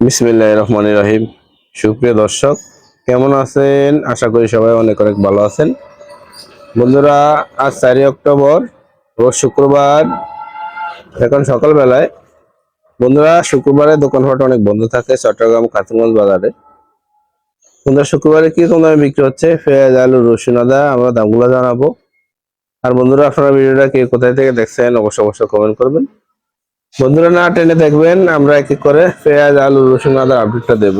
বিসমিল্লাহ রহমান রহিম। সুপ্রিয় দর্শক, কেমন আছেন? আশা করি সবাই অনেক অনেক ভালো আছেন। বন্ধুরা, আজ চারই অক্টোবর, রোজ শুক্রবার। এখন সকালবেলায়, বন্ধুরা, শুক্রবারে দোকানপাট অনেক বন্ধ থাকে চট্টগ্রাম কাতুগঞ্জ বাজারে। বন্ধুরা, শুক্রবারে কি রকম দামে বিক্রি হচ্ছে? পেঁয়াজ, আলু, রসুন, আদা, আমরা দামগুলো জানাব। আর বন্ধুরা, আপনারা ভিডিওটা কে কোথায় থেকে দেখছেন, অবশ্যই অবশ্যই কমেন্ট করবেন। বন্ধুরা না টেনে দেখবেন আমরা এক এক করে পেঁয়াজ আলু রসুন আদার আপডেটটা দেব।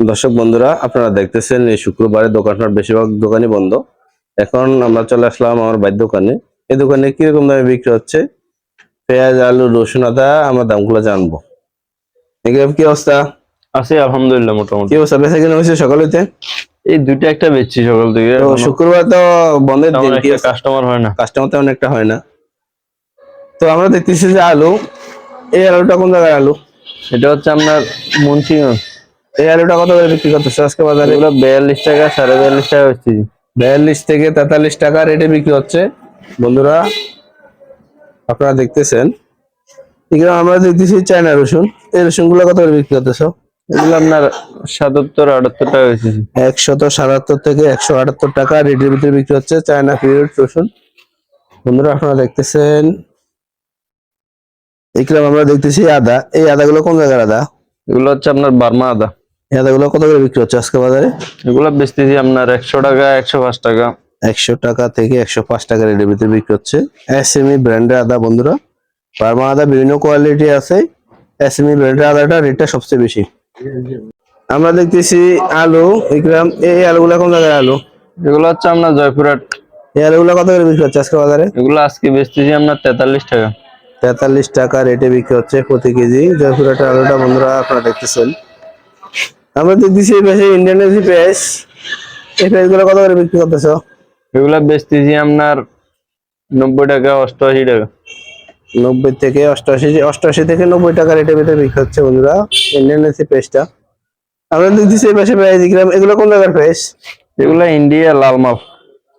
দর্শক বন্ধুরা আপনারা দেখতেছেন এই শুক্রবারে দোকানপাট বেশিরভাগ দোকানই বন্ধ। এখন আমরা চলে আসলাম আমার বাইর দোকানে। এই দোকানে কীরকম দামে বিক্রি হচ্ছে? পেঁয়াজ আলু রসুন আদা আমরা দামগুলো জানব। এগুলো কি অবস্থা? আছি আলহামদুলিল্লাহ মোটামুটি। কি অবস্থা? বেচা কিনা হয়েছে সকালেতে এই দুইটা একটা বেচছি সকাল থেকে। শুক্রবার তো বন্ধের দিন কাস্টমার হয় না। কাস্টমার তেমন একটা হয় না। তো আমরা দেখতেছি যে আলু এই আলুটা কোন জায়গায় আলু? এটা হচ্ছে আপনার মুন্সিগঞ্জ এই আলুটা কত করে বিক্রি করতেছে আজকে বাজারে? এগুলো বিয়াল্লিশ টাকা সাড়ে বিয়াল্লিশ টাকা বেচছি বিয়াল্লিশ থেকে তেতাল্লিশ টাকা রেটে বিক্রি হচ্ছে। বন্ধুরা আপনারা দেখতেছেন। এগুলো আমরা দেখতেছি চায়না রসুন। এই রসুনগুলো কত করে বিক্রি করতেছো? এগুলো আপনার সাতাত্তর আটাত্তর টাকা বেচছি একশত সাতাত্তর থেকে একশো আটাত্তর টাকা রেটের ভিতরে বিক্রি হচ্ছে চায়না পিরিয়ড রসুন। বন্ধুরা আপনারা দেখতেছেন। এগুলো আমরা দেখতেছি আদা। এই আদাগুলো কোন জায়গার আদা? এগুলো হচ্ছে আপনার বার্মা আদা। এই আদাগুলো কত করে বিক্রি হচ্ছে আজকে বাজারে? এগুলো বেচতেছি আপনার একশো টাকা একশো পাঁচ টাকা। একশো টাকা থেকে একশো পাঁচ টাকা রেটের ভিতরে বিক্রি হচ্ছে। এসএমই ব্র্যান্ডের আদা বন্ধুরা। বার্মা আদা বিভিন্ন কোয়ালিটি আছে। এসএমই ব্র্যান্ডের আদাটা রেটটা সবচেয়ে বেশি। আমরা দেখতেছি আলু ইকরাম এই আলুগুলা কোন জায়গায় আলু? এগুলো হচ্ছে আপনার জয়পুরহাট। এই আলুগুলা কত করে বিক্রি হচ্ছে আজকে বাজারে? এগুলো আজকে বেচতেছি আপনার তেতাল্লিশ টাকা। তেতাল্লিশ টাকা রেটে বিক্রি হচ্ছে প্রতি কেজি। জয়পুরহাটের আলুটা বন্ধুরা আপনারা দেখতেছেন। আমরা দেখতেছি এই পাশে ইন্ডিয়ান যে পেঁয়াজ এই পেঁয়াজগুলো কত করে বিক্রি করতেছো? এগুলো বেচতেছি আপনার নব্বই টাকা অষ্টআশি টাকা। নব্বই থেকে অষ্টআশি অষ্টআশি থেকে নব্বই টাকা রেটের ভিতরে বিক্রি হচ্ছে বন্ধুরা ইন্ডিয়ান এসি পেস্টটা আমরা দেখতেছি এই পাশে পেঁয়াজ গ্রাম এগুলো কোন জায়গার পেঁয়াজ এগুলো ইন্ডিয়া লাল মাল।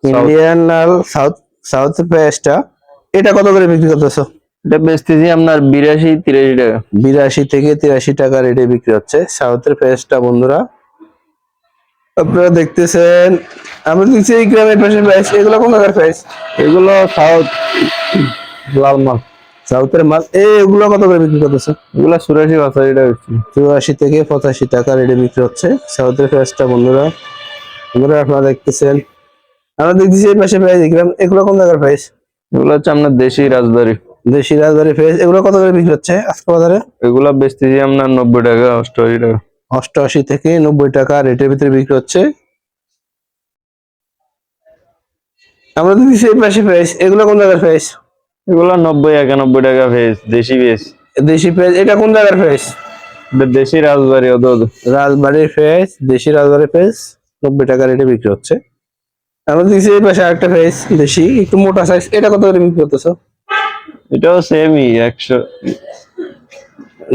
ইন্ডিয়ান লাল সাউথ সাউথ পেঁয়াজটা এটা কত করে বিক্রি করতেছো? এটা বেচতেছি আপনার বিরাশি তিরাশি টাকা। বিরাশি থেকে তিরাশি টাকা রেটে বিক্রি হচ্ছে। সাউথের পেঁয়াজটা বন্ধুরা। আপনারা দেখতেছেন আমরা দেখছি এই গ্রামের পাশে পেঁয়াজ এগুলো কোন জায়গার পেঁয়াজ এগুলো সাউথ লাল মাল। সাউথের মাল। এগুলো কত করে বিক্রি করতেছো? এগুলো চুরাশি পঁচাশি টাকা চুরাশি থেকে পঁচাশি টাকা রেটে বিক্রি হচ্ছে। সাউথের পেঁয়াজটা বন্ধুরা। বন্ধুরা আপনারা দেখতেছেন। আমরা দেখতেছি এই পাশে পেঁয়াজ গ্রাম এগুলো কোন জায়গার পেঁয়াজ এগুলো হচ্ছে আপনার দেশি রাজবাড়ি। দেশি রাজবাড়ি পেঁয়াজ এগুলো কত করে বিক্রি হচ্ছে আজকে বাজারে? এগুলো বেচতেছি আপনার নব্বই টাকা অষ্টআশি টাকা। অষ্টআশি থেকে নব্বই টাকা রেটের ভিতরে বিক্রি হচ্ছে। আমরা দেখতেছি এই পাশে পেঁয়াজ। এগুলো কোন জায়গার পেঁয়াজ? এগুলো নব্বই একানব্বই টাকা ভেজ দেশি ভেজ দেশি পেঁয়াজ এটা কোন জায়গার এটা দেশি রাজবাড়ি অত। রাজবাড়ির পেঁয়াজ দেশি রাজবাড়ির পেঁয়াজ নব্বই টাকা রেটে বিক্রি হচ্ছে। আমরা দেখছি এই পাশে আরেকটা পেঁয়াজ দেশি একটু মোটা সাইজ এটা কত করে বিক্রি করতেছো? এটাও সেমই একশো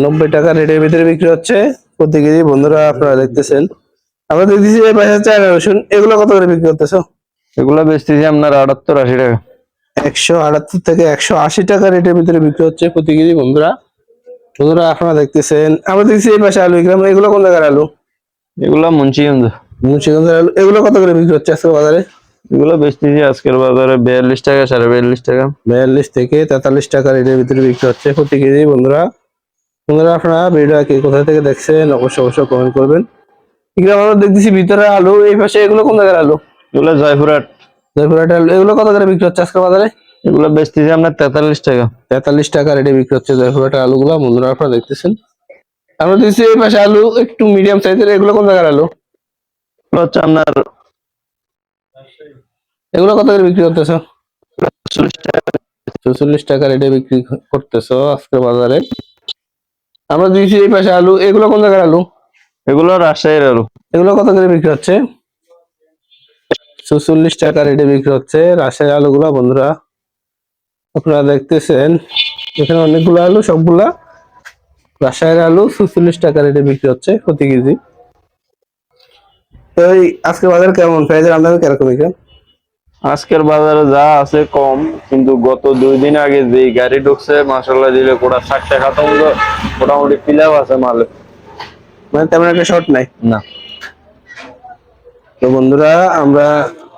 নব্বই টাকা রেটের ভিতরে বিক্রি হচ্ছে প্রতি কেজি। বন্ধুরা আপনারা দেখতেছেন। আমরা দেখতেছি এই পাশে চায়না রসুন। এগুলো কত করে বিক্রি করতেছো? এগুলো বেচতেছি আপনার আটাত্তর আশি টাকা। একশো আটাত্তর থেকে একশো আশি টাকা রেটের ভিতরে বিক্রি হচ্ছে প্রতি কেজি বন্ধুরা। বন্ধুরা আপনারা দেখতেছেন। আমরা দেখছি এই পাশে আলু গ্রাম এগুলো কোন জায়গার আলু? এগুলো মুন্সিগঞ্জ। মুন্সিগঞ্জের আলু। এগুলো কত করে বিক্রি হচ্ছে আজকে বাজারে? এগুলো বেচতেছি আজকের বাজারে। বিয়াল্লিশ টাকা সাড়ে বিয়াল্লিশ টাকা। বিয়াল্লিশ থেকে তেতাল্লিশ টাকা রেটের ভিতরে বিক্রি হচ্ছে। প্রতি কেজি বন্ধুরা বন্ধুরা আপনারা ভিডিওটা কে কোথা থেকে দেখছেন অবশ্যই অবশ্যই কমেন্ট করবেন। এগুলো আমরা দেখতেছি ভিতরে আলু এই পাশে এগুলো কোন জায়গার আলু? এগুলো জয়পুরহাট। জয়পুরহাটের আলু এগুলো কত করে বিক্রি হচ্ছে আজকে বাজারে? এগুলো বেচতেছি আপনার তেতাল্লিশ টাকা। তেতাল্লিশ টাকা রেটে বিক্রি হচ্ছে জয়পুরহাটের আলুগুলো বন্ধুরা আপনারা দেখতেছেন। আমরা দেখছি এই পাশে আলু একটু মিডিয়াম সাইজের এগুলো কোন জায়গার আলু? হচ্ছে আপনার এগুলো কত করে বিক্রি করতেছো? চৌচল্লিশ টাকা রেটে বিক্রি করতেছো আজকে বাজারে। আমরা দিয়েছি এই পাশে আলু। এগুলো কোন জায়গার আলু? এগুলো রাজশাহীর আলু। এগুলো কত করে বিক্রি হচ্ছে? চৌচল্লিশ টাকা রেটে বিক্রি হচ্ছে রাজশাহীর আলুগুলা বন্ধুরা। আপনারা দেখতেছেন এখানে অনেকগুলো আলু সবগুলা রাজশাহীর আলু চৌচল্লিশ টাকা রেটে বিক্রি হচ্ছে প্রতি কেজি। তো এই আজকে বাজার কেমন? পেঁয়াজের আমদানি কীরকম এখানে? আজকের বাজারে যা আছে কম কিন্তু গত দুই দিন আগে যে গাড়ি ঢুকছে মাসাল্লাহ দিলে কোটা ষাট টাকা তো মোটামুটি পিলাও আছে মালে। মানে তেমন একটা শর্ট নাই? না। তো বন্ধুরা আমরা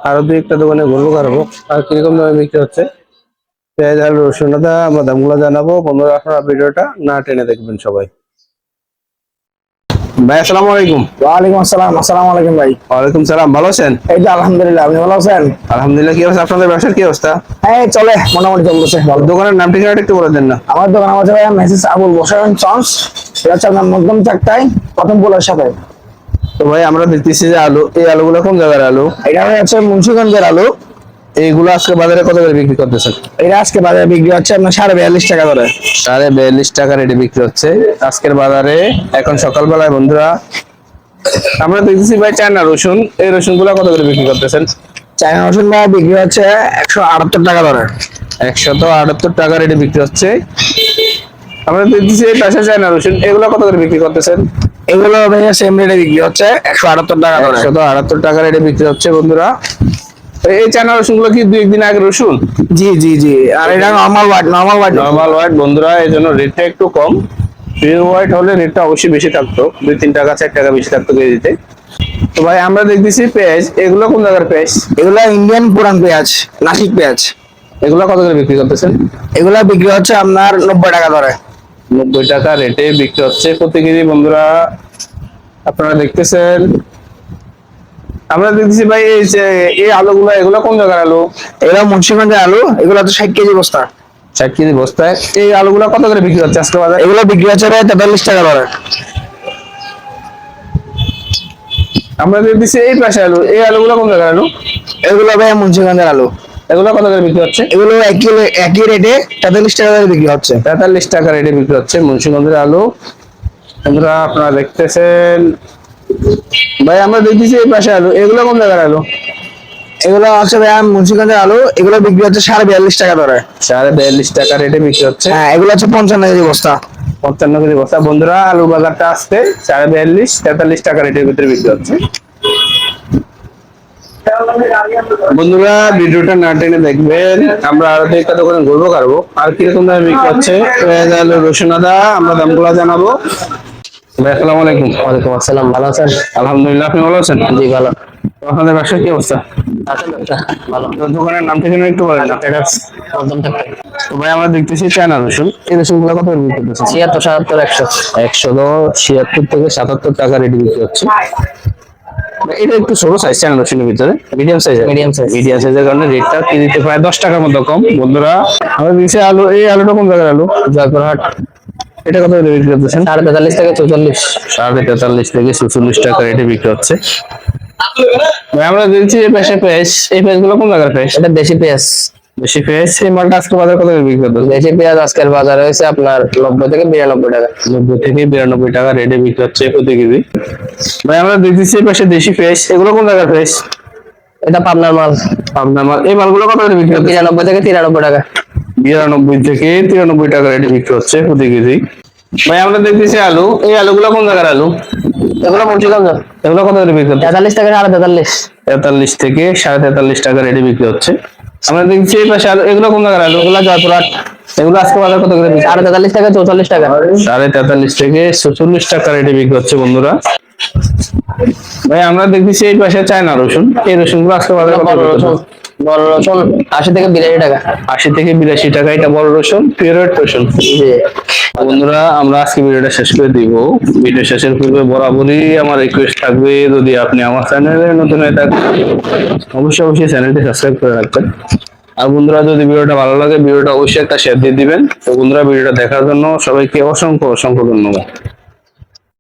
আরও দুই একটা দোকানে ঘুরবো কারবো আর কীরকম দামে বিক্রি হচ্ছে? পেঁয়াজ আর রসুন আমরা দামগুলো জানাব। বন্ধুরা আপনারা ভিডিওটা না টেনে দেখবেন সবাই। ভাই আসসালামু আলাইকুম। ওয়ালাইকুম আসসালাম আসসালামু আলাইকুম ভাই। ওয়ালাইকুম সালাম ভালো আছেন? এই যে আলহামদুলিল্লাহ আপনি ভালো আছেন? আলহামদুলিল্লাহ কি অবস্থা? আপনাদের ব্যবসার কি অবস্থা? হ্যাঁ চলে মোটামুটি চলতেছে ভালো। দোকানের নাম ঠিকানাটা একটু বলে দেন না। আমার দোকান আছে ভাই মেসেজ আবুল বসান সন্স এটা হচ্ছে আপনার মধ্যম প্রথম পোলার সাথে। তো ভাই আমরা দেখতেছি যে আলু এই আলুগুলো কোন জায়গার আলু? এটা হচ্ছে মুন্সিগঞ্জের আলু। এইগুলো আজকে বাজারে কত করে বিক্রি করতেছেন এটা আজকে বাজারে বিক্রি হচ্ছে আপনার সাড়ে বিয়াল্লিশ টাকা করে। সাড়ে বিয়াল্লিশ টাকা রেটে বিক্রি হচ্ছে। আজকের বাজারে এখন সকালবেলায় বন্ধুরা আমরা দেখতেছি ভাই চায়না রসুন। এই রসুনগুলা কত করে বিক্রি করতেছেন? চায়না রসুন ভাই বিক্রি হচ্ছে একশো আটাত্তর টাকা করে। একশত আটাত্তর টাকা রেটে বিক্রি হচ্ছে। আমরা দেখতেছি এই পাশে চায়না রসুন। এগুলো কত করে বিক্রি করতেছেন? এগুলো ভাই সেম রেটে বিক্রি হচ্ছে একশো আটাত্তর টাকা একশত আটাত্তর টাকা রেটে বিক্রি হচ্ছে বন্ধুরা। এই চায়না রসুনগুলো কি দুই একদিন আগে রসুন? জি জি জি। আর এটা normal white normal white normal white বন্ধুরা এই জন্য রেটটা একটু কম। পিওর হোয়াইট হলে রেটটা অবশ্যই বেশি থাকতো। দুই তিন টাকা চার টাকা বেশি থাকতো কেজিতে তো। ভাই আমরা দেখতেছি পেঁয়াজ। এগুলো কোন জায়গার পেঁয়াজ? এগুলো ইন্ডিয়ান পুরান পেঁয়াজ নাসিক পেঁয়াজ। এগুলো কত করে বিক্রি করতেছেন? এগুলো বিক্রি হচ্ছে আপনার নব্বই টাকা ধরে নব্বই টাকা রেটে বিক্রি হচ্ছে প্রতি কেজি বন্ধুরা। আপনারা দেখতেছেন আমরা দেখতেছি ভাই এই যে এই আলুগুলো এগুলো কোন জায়গার আলু? এগুলো মুন্সিগঞ্জের আলু এগুলো তো ষাট কেজি বস্তা। ষাট কেজি বস্তায়? এই আলুগুলো কত করে বিক্রি হচ্ছে আজকে বাজারে? এগুলো বিক্রি হচ্ছে ভাই তেতাল্লিশ টাকা ধরে আমরা দেখতেছি এই পাশে আলু এই আলুগুলো কোন জায়গার আলু? এগুলো ভাই মুন্সিগঞ্জের আলু। এগুলো কত করে বিক্রি হচ্ছে? এগুলো একই একই রেটে তেতাল্লিশ টাকা করে বিক্রি হচ্ছে। তেতাল্লিশ টাকা রেটে বিক্রি হচ্ছে মুন্সিগঞ্জের আলু। বন্ধুরা আপনারা দেখতেছেন ভাই আমরা দেখতেছি এই পাশে আলু। এগুলো কোন জায়গার আলু? এগুলো হচ্ছে ভাই মুন্সিগঞ্জের আলু। এগুলো বিক্রি হচ্ছে সাড়ে বিয়াল্লিশ টাকা ধরে সাড়ে বিয়াল্লিশ টাকা রেটে বিক্রি হচ্ছে? হ্যাঁ এগুলো হচ্ছে পঞ্চান্ন কেজি বস্তা। পঞ্চান্ন কেজি বস্তা। বন্ধুরা আলু বাজারটা আসতে সাড়ে বিয়াল্লিশ তেতাল্লিশ টাকা রেটের ভিতরে বিক্রি হচ্ছে। বন্ধুরা ভিডিওটা না টেনে দেখবেন আমরা আরও দুই একটা দোকানে ঘুরবো কারবো। আর কীরকম দামে বিক্রি হচ্ছে? রসুন আদা আমরা দামগুলো জানাব। ভাই আসসালামু আলাইকুম। ওয়ালাইকুম আসসালাম ভালো আছেন? আলহামদুলিল্লাহ আপনি ভালো আছেন? জি ভালো। আপনাদের ব্যবসার কি অবস্থা? ভালো। দোকানের নাম ঠিকানা একটু বলেন? না তো ভাই আমরা দেখতেছি চায়না রসুন এই রসুনগুলো কত বিক্রি করতেছে? ছিয়াত্তর সাতাত্তর একশো। একশো ছিয়াত্তর থেকে সাতাত্তর টাকা রেডি বিক্রি হচ্ছে। এটা একটু ছোট সাইজ রসুনের ভিতরে। Medium size. মিডিয়াম সাইজের কারণে রেটটা কেজিতে প্রায় দশ টাকার মতো কম। বন্ধুরা আমরা দিচ্ছি আলু এই আলুটা কোন জায়গার আলু? জয়পুরহাট এটা কত করে বিক্রি করতেছেন? সাড়ে তেতাল্লিশ থেকে চৌচল্লিশ। সাড়ে তেতাল্লিশ থেকে চুচল্লিশ টাকা রেটে বিক্রি হচ্ছে। ভাই আমরা দিচ্ছি এই পেঁয়াজ পেঁয়াজ এই পেঁয়াজগুলো কোন জায়গার পেঁয়াজ? এটা দেশি পেঁয়াজ। বেশি পেঁয়াজ এই মালটা আজকে বাজার কত করে বিক্রি করতেছে দেশি পেঁয়াজ আজকের বাজারে হয়েছে আপনার নব্বই থেকে বিরানব্বই টাকা। নব্বই থেকে বিরানব্বই টাকা রেটে বিক্রি হচ্ছে প্রতি কেজি। ভাই আমরা দেখতেছি এই পাশে দেশি পেঁয়াজ এগুলো কোন জায়গার পেঁয়াজ? এটা পাবনার মাল। আপনার মাল। এই মালগুলো কত বিক্রি বিরানব্বই থেকে তিরানব্বই টাকা। বিরানব্বই থেকে তিরানব্বই টাকা রেটে বিক্রি হচ্ছে প্রতি কেজি। ভাই আমরা দেখতেছি আলু। এই আলুগুলো কোন জায়গার আলু? এগুলো মুন্সিগঞ্জ। এগুলো কত করে বিক্রি হচ্ছে? তেতাল্লিশ থেকে সাড়ে তেতাল্লিশ। তেতাল্লিশ থেকে সাড়ে তেতাল্লিশ টাকা রেটে বিক্রি হচ্ছে। আমরা দেখছি এই পাশে আলু এগুলো কোন জায়গার আলু? এগুলো জয়পুরহাট। এগুলো আজকে বাজার কত করে বিক্রি সাড়ে তেতাল্লিশ থেকে চৌচল্লিশ টাকা। সাড়ে তেতাল্লিশ থেকে চল্লিশ টাকা রেটে বিক্রি হচ্ছে বন্ধুরা। ভাই আমরা দেখতেছি এই পাশে চায়না রসুন। এই রসুনগুলো আজকে বাজারে কত বড় রসুন আশি থেকে বিরাশি টাকা। আশি থেকে বিরাশি টাকা এটা বড় রসুন পিওর রসুন। বন্ধুরা আমরা আজকে ভিডিওটা শেষ করে দিব। ভিডিও শেষের পূর্বে বরাবরই আমার রিকোয়েস্ট থাকবে যদি আপনি আমার চ্যানেলে নতুন হয়ে থাকেন অবশ্যই অবশ্যই চ্যানেলটি সাবস্ক্রাইব করে রাখবেন। আর বন্ধুরা যদি ভিডিওটা ভালো লাগে ভিডিওটা অবশ্যই একটা শেয়ার দিয়ে দিবেন। তো বন্ধুরা ভিডিওটা দেখার জন্য সবাইকে অসংখ্য অসংখ্য ধন্যবাদ।